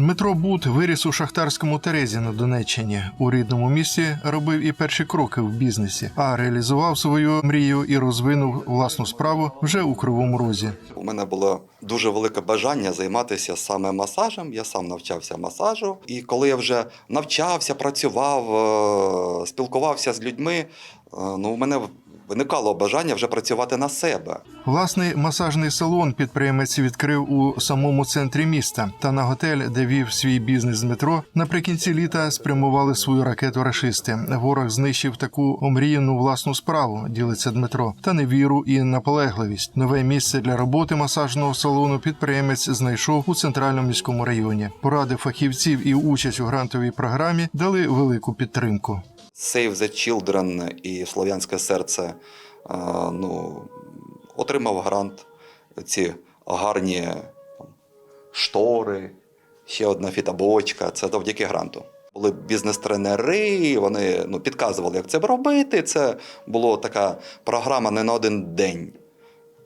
Дмитро Бут виріс у шахтарському Терезі на Донеччині. У рідному місті робив і перші кроки в бізнесі, а реалізував свою мрію і розвинув власну справу вже у кривому розі. У мене було дуже велике бажання займатися саме масажем. Я сам навчався масажу. І коли я вже навчався, працював, е, спілкувався з людьми, е, ну, у мене виникало бажання вже працювати на себе. Власний масажний салон підприємець відкрив у самому центрі міста. Та на готель, де вів свій бізнес Дмитро, наприкінці літа спрямували свою ракету рашисти. Ворог знищив таку омріяну власну справу, ділиться Дмитро, та невіру і наполегливість. Нове місце для роботи масажного салону підприємець знайшов у центральному міському районі. Поради фахівців і участь у грантовій програмі дали велику підтримку. Save the Children і Слов'янське серце е, ну, отримав грант. Ці гарні штори, ще одна фітабочка. Це завдяки гранту. Були бізнес-тренери, вони ну, підказували, як це робити. Це була така програма не на один день.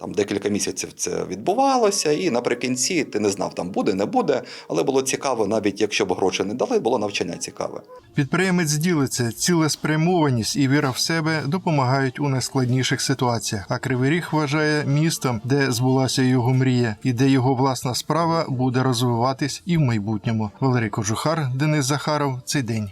Там декілька місяців це відбувалося, і наприкінці ти не знав, там буде, не буде. Але було цікаво, навіть якщо б гроші не дали, було навчання цікаве. Підприємець ділиться, цілеспрямованість і віра в себе допомагають у найскладніших ситуаціях. А Кривий Ріг вважає містом, де збулася його мрія, і де його власна справа буде розвиватись і в майбутньому. Валерій Кожухар, Денис Захаров. Цей день.